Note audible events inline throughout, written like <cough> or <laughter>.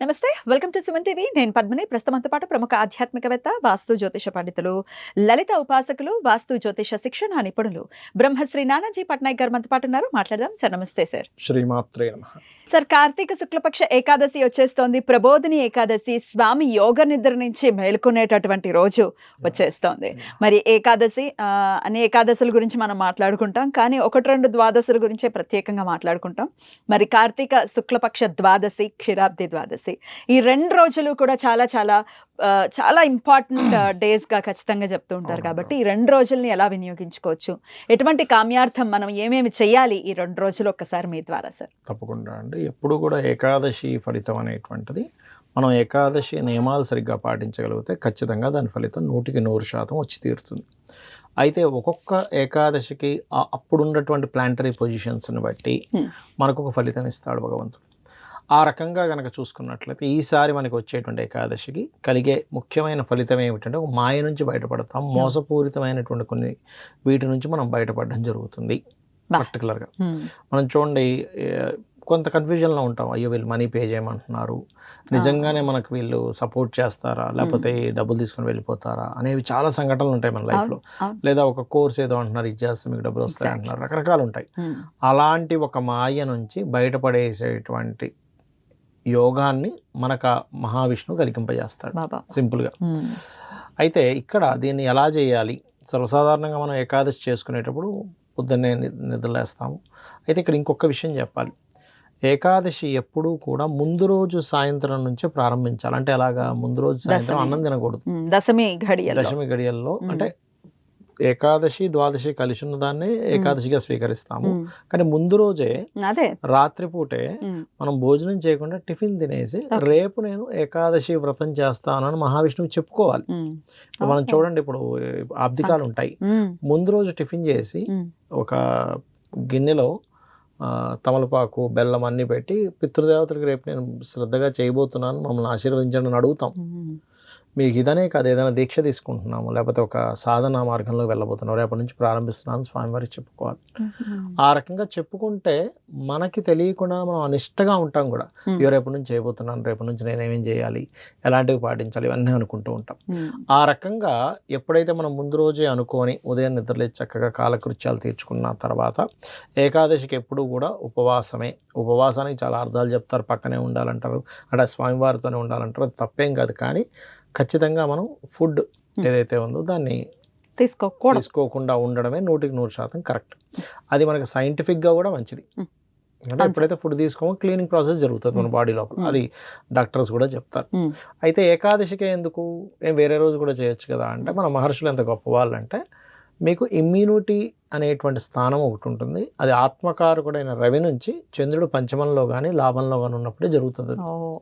నమస్తే welcome to Suman TV. నేను పద్మిని. ప్రస్తుతంతో పాటు ప్రముఖ ఆధ్యాత్మికవేత్త వాస్తు జ్యోతిష పండితులు లలిత ఉపాసకులు వాస్తు జ్యోతిష శిక్షణ నిపుణులు బ్రహ్మశ్రీ నానాజీ పట్నాయక్ గారు మనతో పాటు ఉన్నారు. మాట్లాడదాం. సార్ నమస్తే సార్. శ్రీమాత్రే నమ. సార్ కార్తీక శుక్లపక్ష ఏకాదశి వచ్చేస్తోంది. ప్రబోధిని ఏకాదశి స్వామి యోగ నిద్ర నుంచి మేలుకునేటటువంటి రోజు వచ్చేస్తోంది. మరి ఏకాదశి అనే ఏకాదశుల గురించి మనం మాట్లాడుకుంటాం. కానీ ఒకటి రెండు ద్వాదశుల గురించే ప్రత్యేకంగా మాట్లాడుకుంటాం. మరి కార్తీక శుక్లపక్ష ద్వాదశి క్షీరాబ్ది ద్వాదశి. ఈ రెండు రోజులు కూడా చాలా చాలా చాలా ఇంపార్టెంట్ డేస్ <clears throat> గా ఖచ్చితంగా చెప్తూ ఉంటారు. కాబట్టి ఈ రెండు రోజుల్ని ఎలా వినియోగించుకోవచ్చు? ఎటువంటి కామ్యార్థం మనం ఏమేమి చేయాలి ఈ రెండు రోజులు ఒక్కసారి మీ ద్వారా సార్? తప్పకుండా అండి. ఎప్పుడు కూడా ఏకాదశి ఫలితం అనేటువంటిది మనం ఏకాదశి నియమాలు సరిగ్గా పాటించగలిగితే ఖచ్చితంగా దాని ఫలితం నూటికి నూరు శాతం వచ్చి తీరుతుంది. అయితే ఒక్కొక్క ఏకాదశికి ఆ అప్పుడు ఉన్నటువంటి ప్లాంటరీ పొజిషన్స్ని బట్టి. మనకు ఒక ఫలితం ఇస్తాడు భగవంతుడు. ఆ రకంగా కనుక చూసుకున్నట్లయితే ఈసారి మనకి వచ్చేటువంటి ఏకాదశికి కలిగే ముఖ్యమైన ఫలితం ఏమిటంటే ఒక మాయ నుంచి బయటపడతాం మోసపూరితమైనటువంటి కొన్ని వీటి నుంచి మనం బయటపడడం జరుగుతుంది. పర్టికులర్గా మనం చూడండి కొంత కన్ఫ్యూజన్లో ఉంటాం. అయ్యో వీళ్ళు మనీ పే చేయమంటున్నారు. నిజంగానే మనకు వీళ్ళు సపోర్ట్ చేస్తారా? లేకపోతే డబ్బులు తీసుకొని వెళ్ళిపోతారా? అనేవి చాలా సంఘటనలు ఉంటాయి మన లైఫ్లో. లేదా ఒక కోర్స్ ఏదో అంటున్నారు ఇది చేస్తే మీకు డబ్బులు వస్తాయి. అంటున్నారు. రకరకాలు ఉంటాయి. అలాంటి ఒక మాయ నుంచి బయటపడేసేటువంటి యోగాన్ని మనకు మహావిష్ణువు కలిగింపజేస్తాడు. సింపుల్గా. అయితే ఇక్కడ దీన్ని ఎలా చేయాలి? సర్వసాధారణంగా మనం ఏకాదశి చేసుకునేటప్పుడు పొద్దున్నే నిద్రలేస్తాము. అయితే ఇక్కడ ఇంకొక విషయం చెప్పాలి. ఏకాదశి ఎప్పుడూ కూడా ముందు రోజు సాయంత్రం నుంచే ప్రారంభించాలి. అంటే ఎలాగా? ముందు రోజు సాయంత్రం. అన్నం తినకూడదు. దశమి ఘడియల్లో. దశమి గడియల్లో మ్మ్. అంటే ఏకాదశి ద్వాదశి కలిసి ఉన్న దాన్ని ఏకాదశిగా స్వీకరిస్తాము. కానీ ముందు రోజే అదే రాత్రిపూటే. మనం భోజనం చేయకుండా టిఫిన్ తినేసి. రేపు నేను ఏకాదశి వ్రతం చేస్తానని మహావిష్ణువు చెప్పుకోవాలి మనం. చూడండి ఇప్పుడు ఆబ్దికాలు ఉంటాయి. ముందు రోజు టిఫిన్ చేసి. ఒక గిన్నెలో తమలపాకు బెల్లం అన్ని పెట్టి పితృదేవతలకు రేపు నేను శ్రద్ధగా చేయబోతున్నాను మమ్మల్ని ఆశీర్వదించండి అని అడుగుతాం. మీకు ఇదనే కాదు ఏదైనా దీక్ష తీసుకుంటున్నాము లేకపోతే ఒక సాధన మార్గంలో వెళ్ళబోతున్నాం రేపటి నుంచి ప్రారంభిస్తున్నాను స్వామివారికి చెప్పుకోవాలి. ఆ రకంగా చెప్పుకుంటే మనకి తెలియకుండా మనం అనిష్టగా ఉంటాం కూడా. అయ్యో రేపటి నుంచి చేయబోతున్నాను రేపటి నుంచి నేను ఏమేం చేయాలి ఎలాంటివి పాటించాలి ఇవన్నీ అనుకుంటూ ఉంటాం. ఆ రకంగా ఎప్పుడైతే మనం ముందు రోజే అనుకొని ఉదయం నిద్రలేచి చక్కగా కాలకృత్యాలు తీర్చుకున్న తర్వాత ఏకాదశికి ఎప్పుడూ కూడా ఉపవాసమే ఉపవాసానికి చాలా అర్థాలు చెప్తారు పక్కనే ఉండాలంటారు అంటే స్వామివారితోనే ఉండాలంటారు అది తప్పేం కాదు కానీ ఖచ్చితంగా మనం ఫుడ్ ఏదైతే ఉందో దాన్ని తీసుకోకూడదు. తీసుకోకుండా ఉండడమే నూటికి నూరు శాతం కరెక్ట్. అది మనకి సైంటిఫిక్గా కూడా మంచిది. Hmm. అంటే. ఎప్పుడైతే ఫుడ్ తీసుకోమో క్లీనింగ్ ప్రాసెస్ జరుగుతుంది మన బాడీ లోపల. Hmm. అది డాక్టర్స్ కూడా చెప్తారు. Hmm. అయితే ఏకాదశికే ఎందుకు? ఏం వేరే రోజు కూడా చేయొచ్చు కదా అంటే మన మహర్షులు ఎంత గొప్ప వాళ్ళు అంటే మీకు ఇమ్యూనిటీ అనేటువంటి స్థానం ఒకటి ఉంటుంది. అది ఆత్మకారకుడైన రవి నుంచి చంద్రుడు పంచమంలో కానీ లాభంలో కానీ ఉన్నప్పుడే జరుగుతుంది.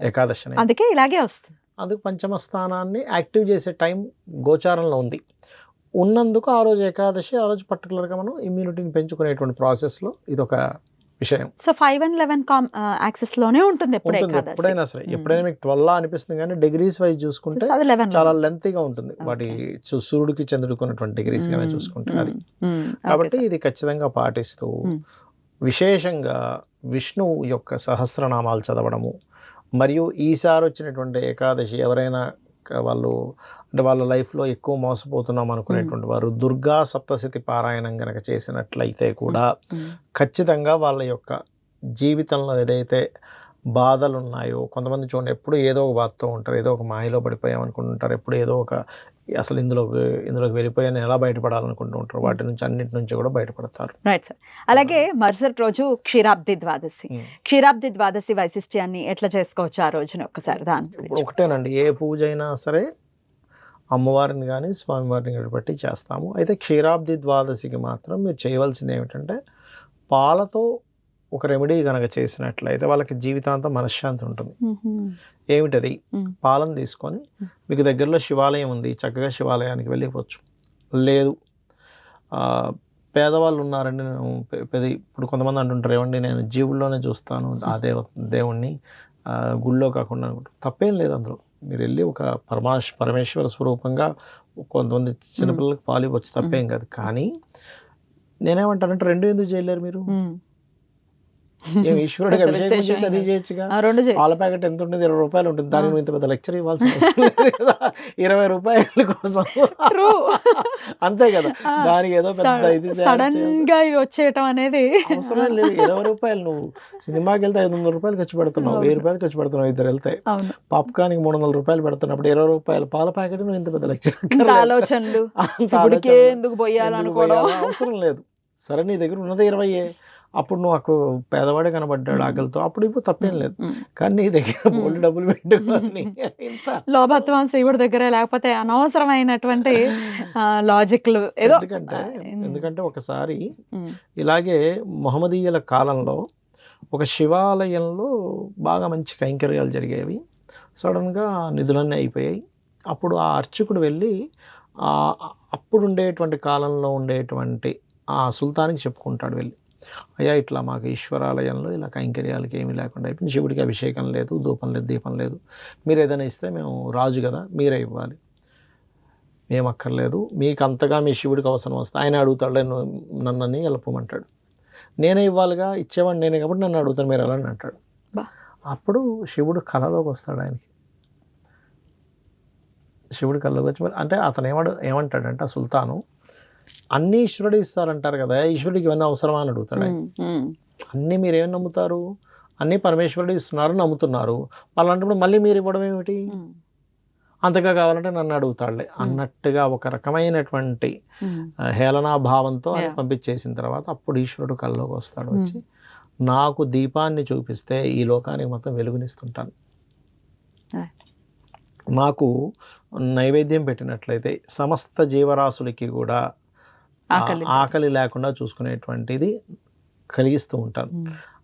ఏకాదశి అందుకే ఇలాగే వస్తుంది. అందుకు పంచమ స్థానాన్ని యాక్టివ్ చేసే టైం గోచారంలో ఉంది. ఉన్నందుకు ఆ రోజు ఏకాదశి ఆ రోజు పర్టికులర్గా మనం ఇమ్యూనిటీని పెంచుకునేటువంటి ప్రాసెస్లో ఇది ఒక విషయం. సో ఫైవ్ అండ్ లెవెన్ కామ్ యాక్సెస్లోనే ఉంటుంది ఉంటుంది ఎప్పుడైనా సరే. ఎప్పుడైనా మీకు ట్వెల్వ్ అనిపిస్తుంది కానీ డిగ్రీస్ వైజ్ చూసుకుంటే చాలా లెంతీగా ఉంటుంది. వాటి సూర్యుడికి చంద్రుడికి ఉన్నటువంటి డిగ్రీస్ గానే చూసుకుంటే అది. కాబట్టి ఇది ఖచ్చితంగా పాటిస్తూ. విశేషంగా విష్ణువు యొక్క సహస్రనామాలు చదవడము మరియు ఈసారి వచ్చినటువంటి ఏకాదశి ఎవరైనా వాళ్ళు అంటే వాళ్ళ లైఫ్లో ఎక్కువ మోసపోతున్నాం అనుకునేటువంటి వారు దుర్గా సప్తశతి పారాయణం గనక చేసినట్లయితే కూడా ఖచ్చితంగా వాళ్ళ యొక్క జీవితంలో ఏదైతే బాధలు ఉన్నాయో కొంతమంది చూడండి ఎప్పుడు ఏదో ఒక బాధతో ఉంటారు ఏదో ఒక మాయలో పడిపోయాం అనుకుంటుంటారు ఎప్పుడు ఏదో ఒక అసలు ఇందులోకి ఇందులోకి వెళ్ళిపోయాను. ఎలా బయటపడాలనుకుంటూ ఉంటారు? వాటి నుంచి అన్నిటి నుంచి కూడా బయటపడతారు. రైట్ సార్ అలాగే మరుసటి రోజు క్షీరాబ్ది ద్వాదశి. Hmm. క్షీరాబ్ది ద్వాదశి వైశిష్ట్యాన్ని ఎట్లా చేసుకోవచ్చు ఆ రోజున ఒక్కసారి దాని ఇప్పుడు. ఒకటేనండి. ఏ పూజ అయినా సరే అమ్మవారిని కానీ స్వామివారిని కానీ బట్టి చేస్తాము. అయితే క్షీరాబ్ది ద్వాదశికి మాత్రం మీరు చేయవలసింది ఏమిటంటే పాలతో ఒక రెమెడీ కనుక చేసినట్లయితే వాళ్ళకి జీవితాంతం మనశ్శాంతి ఉంటుంది. ఏమిటది. పాలను తీసుకొని. మీకు దగ్గరలో శివాలయం ఉంది చక్కగా శివాలయానికి వెళ్ళిపోవచ్చు లేదు పేదవాళ్ళు ఉన్నారండి నేను పెద్ద ఇప్పుడు కొంతమంది అంటుంటారు ఏమండి నేను జీవుల్లోనే చూస్తాను ఆ దేవ దేవుణ్ణి గుళ్ళో కాకుండా అనుకుంటారు తప్పేం లేదు అందులో మీరు వెళ్ళి ఒక పరమాశ్ పరమేశ్వర స్వరూపంగా కొంతమంది చిన్నపిల్లలకు పాలు ఇవ్వచ్చు తప్పేం కాదు కానీ నేనేమంటానంటే రెండు ఎందుకు చేయలేరు మీరు. ఏం ఈశ్వరుడికి అభిషేకం చేసి అది చేయొచ్చుగా? పాల ప్యాకెట్ ఎంత ఉంటుంది ఇరవై రూపాయలు ఉంటుంది. నువ్వు ఇంత పెద్ద లెక్చర్ కదా. ఇరవై రూపాయల కోసం. అంతే కదా. దానికి ఏదో పెద్ద ఇది గా వచ్చేయటం అనేది అవసరం లేదు. ఇరవై రూపాయలు నువ్వు సినిమాకి వెళ్తే ఐదు వందల రూపాయలు ఖర్చు పెడుతున్నావు. వెయ్యి రూపాయలు ఖర్చు పెడుతున్నావు ఇద్దరు వెళ్తే. అవును. పాప్కార్న్కి మూడు వందల రూపాయలు పెడుతున్నప్పుడు ఇరవై రూపాయలు. పాల ప్యాకెట్ నువ్వు ఇంత పెద్ద లెక్చర్ ఆలోచనలు. అవసరం లేదు. సరే నీ దగ్గర ఉన్నది ఇరవై అప్పుడు నువ్వు నాకు పేదవాడే కనబడ్డాడు. ఆకలితో అప్పుడు ఇప్పుడు తప్పేం లేదు. కానీ నీ దగ్గర. బోల్డ్ డబ్బులు పెట్టుకొని ఇంత లోభత్వం శివుడి దగ్గర లేకపోతే అనవసరమైనటువంటి లాజిక్లు ఏదో ఎందుకంటే. ఎందుకంటే ఒకసారి. ఇలాగే మొహమ్మదీయుల కాలంలో ఒక శివాలయంలో బాగా మంచి కైంకర్యాలు జరిగేవి సడన్గా నిధులన్నీ అయిపోయాయి అప్పుడు ఆ అర్చకుడు వెళ్ళి అప్పుడు ఉండేటువంటి కాలంలో ఉండేటువంటి ఆ సుల్తానికి చెప్పుకుంటాడు వెళ్ళి అయ్యా ఇట్లా మాకు ఈశ్వరాలయంలో ఇలా కైంకర్యాలకి ఏమీ లేకుండా అయిపోయింది. శివుడికి అభిషేకం లేదు ధూపం లేదు దీపం లేదు. మీరు ఏదైనా ఇస్తే మేము రాజు కదా మీరే ఇవ్వాలి. మేము అక్కర్లేదు. మీకు అంతగా మీ శివుడికి అవసరం వస్తే ఆయన అడుగుతాడు "నేను నన్నని వెళ్ళపమంటాడు. నేనే ఇవ్వాలిగా ఇచ్చేవాడిని నేనే కాబట్టి నన్ను అడుగుతాను మీరు ఎలా అని అంటాడు. అప్పుడు శివుడు కళలోకి వస్తాడు ఆయనకి. శివుడు కళ్ళలోకి వచ్చి అంటే అతను ఏమడు ఏమంటాడంటే ఆ సుల్తాను అన్నీ ఈశ్వరుడు ఇస్తారంటారు కదా ఈశ్వరుడికి ఇవన్నీ అవసరమా అని అడుగుతాడు. అన్నీ మీరేం నమ్ముతారు? అన్నీ పరమేశ్వరుడు ఇస్తున్నారు నమ్ముతున్నారు. అలాంటప్పుడు మళ్ళీ మీరు ఇవ్వడం ఏమిటి. అంతగా కావాలంటే నన్ను అడుగుతాడులే. అన్నట్టుగా ఒక రకమైనటువంటి ఆయన Yeah. పంపించేసిన తర్వాత అప్పుడు ఈశ్వరుడు కల్లోకి వస్తాడు వచ్చి నాకు దీపాన్ని చూపిస్తే ఈ లోకానికి మొత్తం వెలుగునిస్తుంటాను. నాకు నైవేద్యం పెట్టినట్లయితే సమస్త జీవరాశులకి కూడా ఆకలి లేకుండా చూసుకునేటువంటిది కలిగిస్తూ ఉంటాను.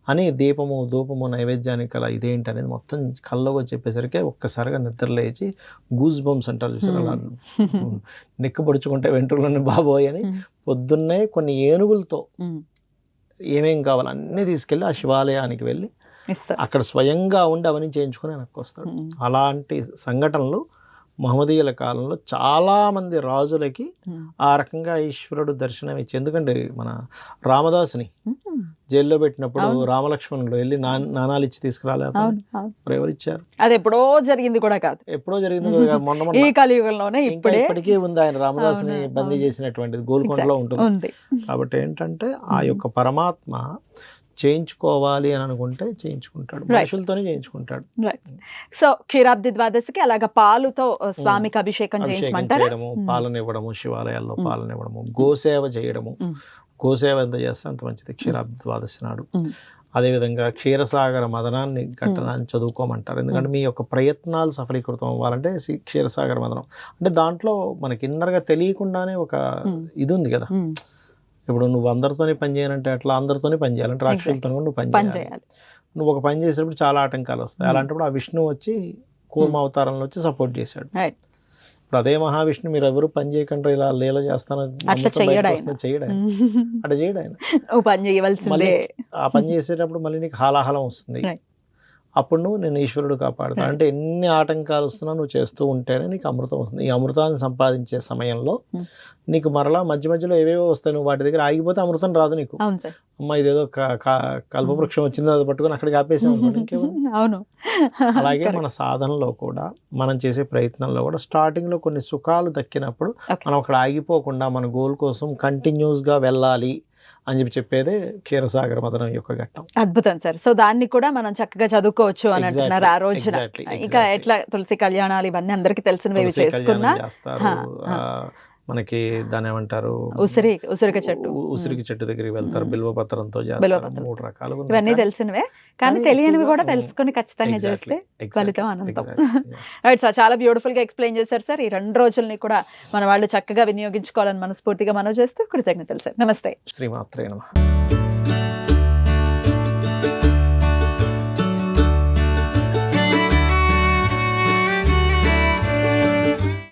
అని దీపము ధూపము నైవేద్యానికి కల ఇదేంటి అనేది మొత్తం కల్లోకి చెప్పేసరికి ఒక్కసారిగా నిద్ర లేచి గూస్ బంప్స్ అంటారు చూసారు అలా నిక్కపొడుచుకుంటే వెంట్రులని బాబోయ్ అని. పొద్దున్నే కొన్ని ఏనుగులతో. ఏమేం కావాలి అన్నీ తీసుకెళ్ళి ఆ శివాలయానికి వెళ్ళి అక్కడ స్వయంగా ఉండి అవన్నీ చేయించుకొని వెనక్కి వస్తాడు. అలాంటి సంఘటనలు మహమ్మదీయుల కాలంలో చాలామంది రాజులకి. ఆ రకంగా ఈశ్వరుడు దర్శనం ఇచ్చి ఎందుకంటే మన రామదాసుని. జైల్లో పెట్టినప్పుడు. రామలక్ష్మణుడు వెళ్ళి నాణాలు ఇచ్చి తీసుకురాలేదు ఎవరు ఇచ్చారు అది ఎప్పుడో జరిగింది కూడా కాదు ఎప్పుడో జరిగింది కదా మొన్న ఈ కలియుగంలోనే ఇప్పటికీ ఉంది ఆయన రామదాసుని బందీ. చేసినటువంటిది గోల్కొండలో ఉంటుంది కాబట్టి ఏంటంటే ఆ. యొక్క పరమాత్మ చేయించుకోవాలి అని అనుకుంటే చేయించుకుంటాడు. మనుషులతోనే చేయించుకుంటాడు సో క్షీరాబ్ది ద్వాదశికి అలాగ పాలుతో స్వామికి అభిషేకం చేయించమంటారా చేయడము. పాలన ఇవ్వడము శివాలయాల్లో. పాలన ఇవ్వడము గోసేవ చేయడము. గోసేవ ఎంత చేస్తే అంత మంచిది క్షీరాబ్ది ద్వాదశి నాడు. అదేవిధంగా క్షీరసాగర మదనాన్ని ఘట్టనాన్ని చదువుకోమంటారు ఎందుకంటే మీ యొక్క ప్రయత్నాలు సఫలీకృతం అవ్వాలంటే క్షీరసాగర మదనం అంటే దాంట్లో మనకి ఇన్నర్గా తెలియకుండానే ఒక. ఇది ఉంది కదా. ఇప్పుడు నువ్వు అందరితోనే పని చేయాలంటే అట్లా అందరితోనే పని చేయాలంటే రాక్షసులతో నువ్వు పని చేయాలి. నువ్వు ఒక పని చేసేటప్పుడు చాలా ఆటంకాలు వస్తాయి. Hmm. అలాంటప్పుడు ఆ విష్ణువు వచ్చి కూర్మ అవతారంలో వచ్చి సపోర్ట్ చేశాడు. ఇప్పుడు అదే మహావిష్ణు మీరు ఎవరు పని చేయకుండా ఇలా లీల చేస్తాను అట్లా. చేయడు ఆయన. అట్లా చేయడు ఆయన. పని చేయవలసిందే. మళ్ళీ ఆ పని చేసేటప్పుడు మళ్ళీ నీకు హాలాహలం వస్తుంది. అప్పుడు నువ్వు నేను ఈశ్వరుడు కాపాడుతా. అంటే ఎన్ని ఆటంకాలు వస్తున్నా నువ్వు చేస్తూ ఉంటేనే నీకు అమృతం వస్తుంది ఈ అమృతాన్ని సంపాదించే సమయంలో. నీకు మరలా మధ్య మధ్యలో ఏవేవో వస్తాయి నువ్వు వాటి దగ్గర ఆగిపోతే అమృతం రాదు నీకు అమ్మ ఇదేదో కల్పవృక్షం వచ్చింది అది పట్టుకొని అక్కడికి ఆపేసాం? <laughs> అవును అలాగే. మన సాధనలో కూడా మనం చేసే ప్రయత్నంలో కూడా స్టార్టింగ్లో కొన్ని సుఖాలు దక్కినప్పుడు. మనం అక్కడ ఆగిపోకుండా మన గోల్ కోసం కంటిన్యూస్గా వెళ్ళాలి అని చెప్పి చెప్పేదే క్షీరసాగర మదనం యొక్క ఘట్టం. అద్భుతం సార్. సో దాన్ని కూడా మనం చక్కగా చదువుకోవచ్చు అని అంటున్నారు ఆ రోజున. exactly, ఇంకా. ఎట్లా తులసి కళ్యాణాలు ఇవన్నీ అందరికి తెలిసినవి తులసి చేసుకున్నా? మనకి దాని ఏమంటారు ఉసిరి ఉసిరిక చెట్టు. ఉసిరికి చెట్టు దగ్గరికి వెళ్తారు. బిల్వపత్రంతో చేస్తారు. బిల్వపత్రం. మూడు రకాలుగా ఉన్నాయి. ఇవన్నీ తెలిసినవే కానీ తెలియనివి కూడా తెలుసుకొని ఖచ్చితంగా చేస్తే ఫలితం అనంతం. రైట్ సార్ <laughs> చాలా బ్యూటిఫుల్గా ఎక్స్ప్లెయిన్ చేశారు సార్. ఈ రెండు రోజుల్ని కూడా మన వాళ్ళు చక్కగా వినియోగించుకోవాలని మనస్ఫూర్తిగా మనం చేస్తూ కృతజ్ఞతలు సార్. నమస్తే. శ్రీమాత్రే నమః.